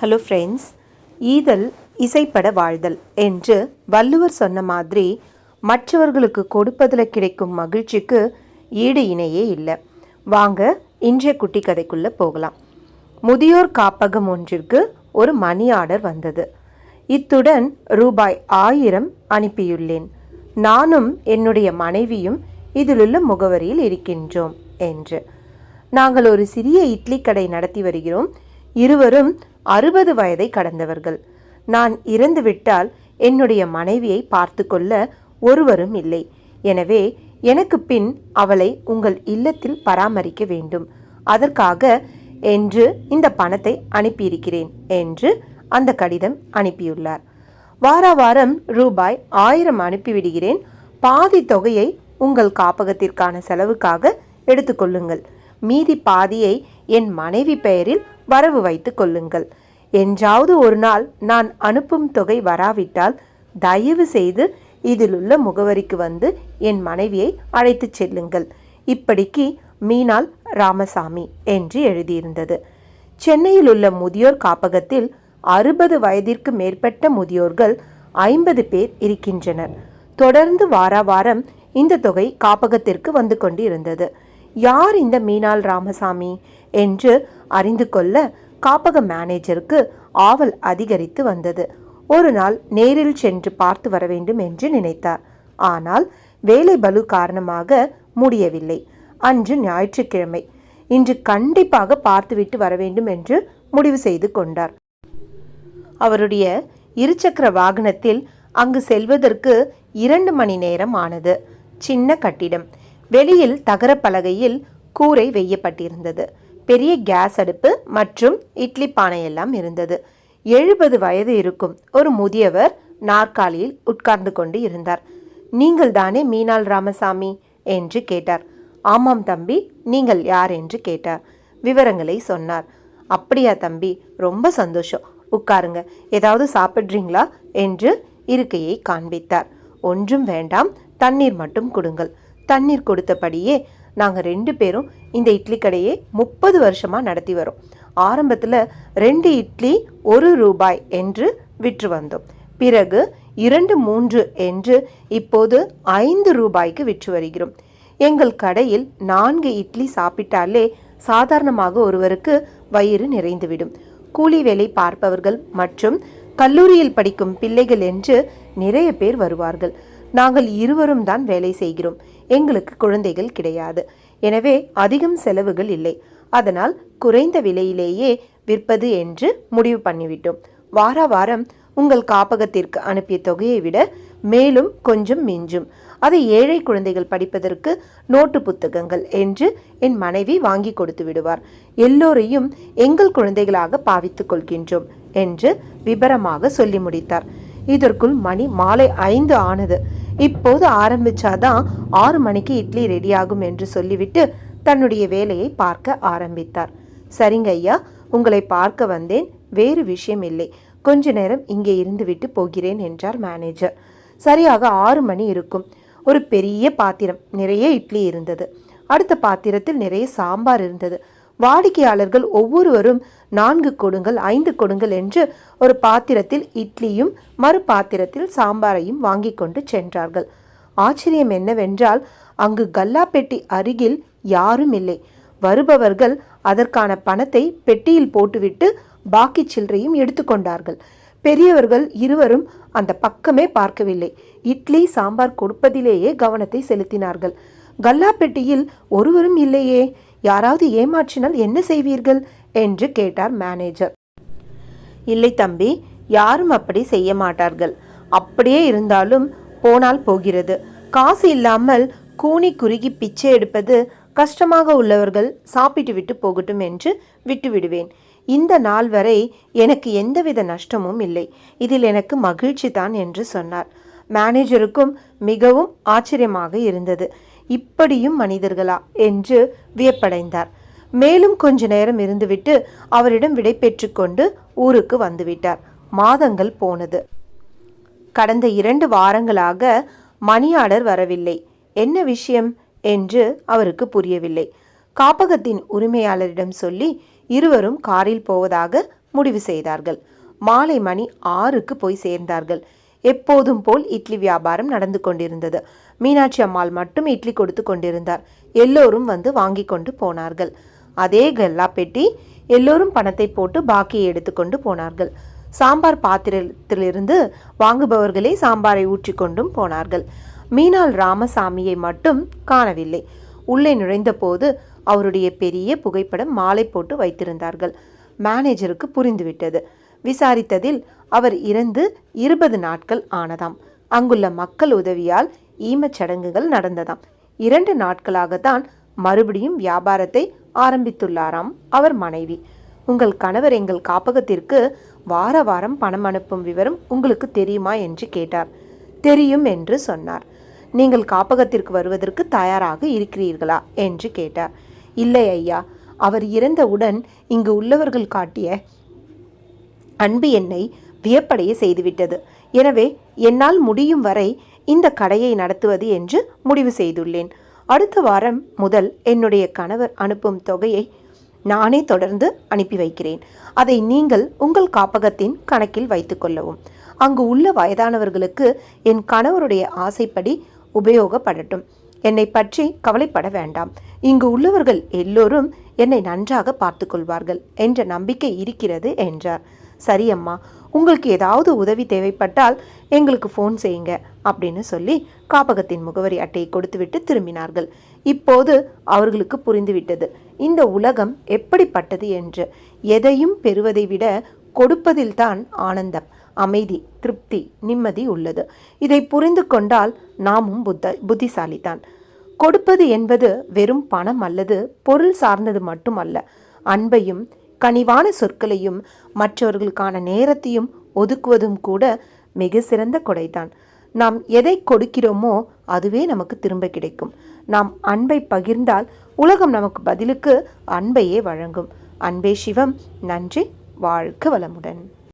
Hello friends ஈதல் இசைப்பட வாழ்தல் என்று வள்ளுவர் சொன்ன மாதிரி மற்றவர்களுக்கு கொடுப்பதில் கிடைக்கும் மகிழ்ச்சிக்கு ஈடு இணையே இல்லை. வாங்க இன்றைய குட்டி கதைக்குள்ளே போகலாம். முதியோர் காப்பகம் ஒன்றிற்கு ஒரு மணி ஆர்டர் வந்தது. இத்துடன் ரூபாய் ஆயிரம் அனுப்பியுள்ளேன். நானும் என்னுடைய மனைவியும் இதிலுள்ள முகவரியில் இருக்கின்றோம் என்று. நாங்கள் ஒரு சிறிய இட்லி கடை நடத்தி வருகிறோம். இருவரும் அறுபது வயதை கடந்தவர்கள். நான் இறந்துவிட்டால் என்னுடைய மனைவியை பார்த்து கொள்ள ஒருவரும் இல்லை. எனவே எனக்கு பின் அவளை உங்கள் இல்லத்தில் பராமரிக்க வேண்டும். அதற்காக என்று இந்த பணத்தை அனுப்பியிருக்கிறேன் என்று அந்த கடிதம் அனுப்பியுள்ளார். வார வாரம் ரூபாய் ஆயிரம் அனுப்பிவிடுகிறேன். பாதி தொகையை உங்கள் காப்பகத்திற்கான செலவுக்காக எடுத்துக்கொள்ளுங்கள். மீதி பாதியை என் மனைவி பெயரில் வரவு வைத்துக் கொள்ளுங்கள். என்றாவது ஒரு நாள் நான் அனுப்பும் தொகை வராவிட்டால் தயவு செய்து இதிலுள்ள முகவரிக்கு வந்து என் மனைவியை அழைத்துச் செல்லுங்கள். இப்படிக்கு மீனால் ராமசாமி என்று எழுதியிருந்தது. சென்னையில் உள்ள முதியோர் காப்பகத்தில் அறுபது வயதிற்கு மேற்பட்ட முதியோர்கள் ஐம்பது பேர் இருக்கின்றனர். தொடர்ந்து வார வாரம் இந்த தொகை காப்பகத்திற்கு வந்து கொண்டு இருந்தது யார் இந்த மீனாள் ராமசாமி என்று அறிந்து கொள்ள காப்பக மேனேஜருக்கு ஆவல் அதிகரித்து வந்தது. ஒரு நாள் நேரில் சென்று பார்த்து வர வேண்டும் என்று நினைத்தார். ஆனால் வேலை பலு காரணமாக முடியவில்லை. அன்று ஞாயிற்றுக்கிழமை. இன்று கண்டிப்பாக பார்த்துவிட்டு வர வேண்டும் என்று முடிவு செய்து கொண்டார். அவருடைய இருசக்கர வாகனத்தில் அங்கு செல்வதற்கு இரண்டு மணி நேரம் ஆனது. சின்ன கட்டிடம். வெளியில் தகர பலகையில் கூரை வெய்யப்பட்டிருந்தது. பெரிய கேஸ் அடுப்பு மற்றும் இட்லி பானை எல்லாம் இருந்தது. எழுபது வயது இருக்கும் ஒரு முதியவர் நாற்காலியில் உட்கார்ந்து கொண்டு இருந்தார். நீங்கள் தானே மீனாள் ராமசாமி? என்று கேட்டார். ஆமாம் தம்பி நீங்கள் யார்? என்று கேட்டார். விவரங்களை சொன்னார். அப்படியா தம்பி ரொம்ப சந்தோஷம். உட்காருங்க. ஏதாவது சாப்பிட்றீங்களா? என்று இருக்கையை காண்பித்தார். ஒன்றும் வேண்டாம் தண்ணீர் மட்டும் கொடுங்கள். தண்ணீர் கொடுத்தபடியே நாங்கள் ரெண்டு பேரும் இந்த இட்லி கடையை முப்பது வருஷமாக நடத்தி வரோம். ஆரம்பத்தில் ரெண்டு இட்லி ஒரு ரூபாய் என்று விற்று வந்தோம். பிறகு இரண்டு மூன்று என்று இப்போது ஐந்து ரூபாய்க்கு விற்று வருகிறோம். எங்கள் கடையில் நான்கு இட்லி சாப்பிட்டாலே சாதாரணமாக ஒருவருக்கு வயிறு நிறைந்துவிடும். கூலி வேலை பார்ப்பவர்கள் மற்றும் கல்லூரியில் படிக்கும் பிள்ளைகள் என்று நிறைய பேர் வருவார்கள். நாங்கள் இருவரும் தான் வேலை செய்கிறோம். எங்களுக்கு குழந்தைகள் கிடையாது. எனவே அதிகம் செலவுகள் இல்லை. அதனால் குறைந்த விலையிலேயே விற்பது என்று முடிவு பண்ணிவிட்டோம். வார வாரம் உங்கள் காப்பகத்திற்கு அனுப்பிய தொகையை விட மேலும் கொஞ்சம் மிஞ்சும். அதை ஏழை குழந்தைகள் படிப்பதற்கு நோட்டு புத்தகங்கள் என்று என் மனைவி வாங்கி கொடுத்து விடுவார். எல்லோரையும் எங்கள் குழந்தைகளாக பாவித்துக் கொள்கின்றோம் என்று விபரமாக சொல்லி முடித்தார். இதற்குள் மணி மாலை ஐந்து ஆனது. இப்போது ஆரம்பிச்சாதான் ஆறு மணிக்கு இட்லி ரெடியாகும் என்று சொல்லிவிட்டு தன்னுடைய வேலையை பார்க்க ஆரம்பித்தார். சரிங்க ஐயா உங்களை பார்க்க வந்தேன். வேறு விஷயம் இல்லை. கொஞ்ச நேரம் இங்கே இருந்துவிட்டு போகிறேன் என்றார் மேனேஜர் சரியாக ஆறு மணி இருக்கும். ஒரு பெரிய பாத்திரம் நிறைய இட்லி இருந்தது. அடுத்த பாத்திரத்தில் நிறைய சாம்பார் இருந்தது. வாடிக்கையாளர்கள் ஒவ்வொருவரும் நான்கு கொடுங்கள் ஐந்து கொடுங்கள் என்று ஒரு பாத்திரத்தில் இட்லியும் மறு பாத்திரத்தில் சாம்பாரையும் வாங்கி கொண்டு சென்றார்கள். ஆச்சரியம் என்னவென்றால் அங்கு கல்லாப்பெட்டி அருகில் யாரும் இல்லை. வருபவர்கள் அதற்கான பணத்தை பெட்டியில் போட்டுவிட்டு பாக்கி சில்லறையும் எடுத்துக்கொண்டார்கள் பெரியவர்கள் இருவரும் அந்த பக்கமே பார்க்கவில்லை. இட்லி சாம்பார் கொடுப்பதிலேயே கவனத்தை செலுத்தினார்கள். கல்லாப்பெட்டியில் ஒருவரும் இல்லையே. யாராவது ஏமாற்றினால் என்ன செய்வீர்கள்? என்று கேட்டார் மேனேஜர் இல்லை தம்பி யாரும் அப்படி செய்ய மாட்டார்கள். அப்படியே இருந்தாலும் போனால் போகிறது. காசு இல்லாமல் கூனி குறுகி பிச்சை எடுப்பது கஷ்டமாக உள்ளவர்கள் சாப்பிட்டு விட்டு போகட்டும் என்று விட்டுவிடுவேன். இந்த நாள் வரை எனக்கு எந்தவித நஷ்டமும் இல்லை. இதில் எனக்கு மகிழ்ச்சி தான் என்று சொன்னார். மேனேஜருக்கும் மிகவும் ஆச்சரியமாக இருந்தது. இப்படியும் மனிதர்களா என்று வியப்படைந்தார். மேலும் கொஞ்ச நேரம் இருந்துவிட்டு அவரிடம் விடை பெற்றுக்கொண்டு ஊருக்கு வந்துவிட்டார். மாதங்கள் போனது. கடந்த இரண்டு வாரங்களாக மணி ஆர்டர் வரவில்லை. என்ன விஷயம்? என்று அவருக்கு புரியவில்லை. காப்பகத்தின் உரிமையாளரிடம் சொல்லி இருவரும் காரில் போவதாக முடிவு செய்தார்கள். மாலை மணி ஆறுக்கு போய் சேர்ந்தார்கள். எப்போதும் போல் இட்லி வியாபாரம் நடந்து கொண்டிருந்தது. மீனாட்சி அம்மாள் மட்டும் இட்லி கொடுத்து கொண்டிருந்தார். எல்லோரும் வந்து வாங்கி கொண்டு போனார்கள். அதே கல்லா பெட்டி எல்லோரும் பணத்தை போட்டு பாக்கியை எடுத்துக்கொண்டு போனார்கள். சாம்பார் பாத்திரத்திலிருந்து வாங்குபவர்களே சாம்பாரை ஊற்றிக்கொண்டும் போனார்கள். மீனாள் ராமசாமியை மட்டும் காணவில்லை. உள்ளே நுழைந்தபோது அவருடைய பெரிய புகைப்படம் மாலை போட்டு வைத்திருந்தார்கள். மேனேஜருக்கு புரிந்துவிட்டது. விசாரித்ததில் அவர் இறந்து இருபது நாட்கள் ஆனதாம். அங்குள்ள மக்கள் உதவியால் ஈமச் சடங்குகள் நடந்ததாம். இரண்டு நாட்களாகத்தான் மறுபடியும் வியாபாரத்தை ஆரம்பித்துள்ளாராம் அவர் மனைவி. உங்கள் கணவர் எங்கள் காப்பகத்திற்கு வார வாரம் பணம் அனுப்பும் விவரம் உங்களுக்கு தெரியுமா என்று கேட்டார். தெரியும் என்று சொன்னார். நீங்கள் காப்பகத்திற்கு வருவதற்கு தயாராக இருக்கிறீர்களா என்று கேட்டார். இல்லை ஐயா அவர் இறந்தவுடன் இங்கு உள்ளவர்கள் காட்டிய அன்பு என்னை வியப்படைய செய்துவிட்டது. எனவே என்னால் முடியும் வரை இந்த கடையை நடத்துவது என்று முடிவு செய்துள்ளேன். அடுத்த வாரம் முதல் என்னுடைய கணவர் அனுப்பும் தொகையை நானே தொடர்ந்து அனுப்பி வைக்கிறேன். அதை நீங்கள் உங்கள் காப்பகத்தின் கணக்கில் வைத்துக்கொள்ளவும் அங்கு உள்ள வயதானவர்களுக்கு என் கணவருடைய ஆசைப்படி உபயோகப்படட்டும். என்னை பற்றி கவலைப்பட வேண்டாம். இங்கு உள்ளவர்கள் எல்லோரும் என்னை நன்றாக பார்த்து கொள்வார்கள் என்ற நம்பிக்கை இருக்கிறது என்றார். சரி அம்மா உங்களுக்கு ஏதாவது உதவி தேவைப்பட்டால் எங்களுக்கு ஃபோன் செய்யுங்க. அப்படின்னு சொல்லி காப்பகத்தின் முகவரி அட்டையை கொடுத்துவிட்டு திரும்பினார்கள். இப்போது அவர்களுக்கு புரிந்துவிட்டது. இந்த உலகம் எப்படிப்பட்டது என்று. எதையும் பெறுவதை விட கொடுப்பதில்தான் ஆனந்தம். அமைதி திருப்தி நிம்மதி உள்ளது. இதை புரிந்து கொண்டால் நாமும் புத்த புத்திசாலிதான். கொடுப்பது என்பது வெறும் பணம் அல்லது பொருள் சார்ந்தது மட்டுமல்ல. அன்பையும் கனிவான சொற்களையும் மற்றவர்களுக்கான நேரத்தையும் ஒதுக்குவதும் கூட மிக சிறந்த கொடைதான். நாம் எதை கொடுக்கிறோமோ அதுவே நமக்கு திரும்ப கிடைக்கும். நாம் அன்பை பகிர்ந்தால் உலகம் நமக்கு பதிலுக்கு அன்பையே வழங்கும். அன்பே சிவம் நன்றி வாழ்க வளமுடன்.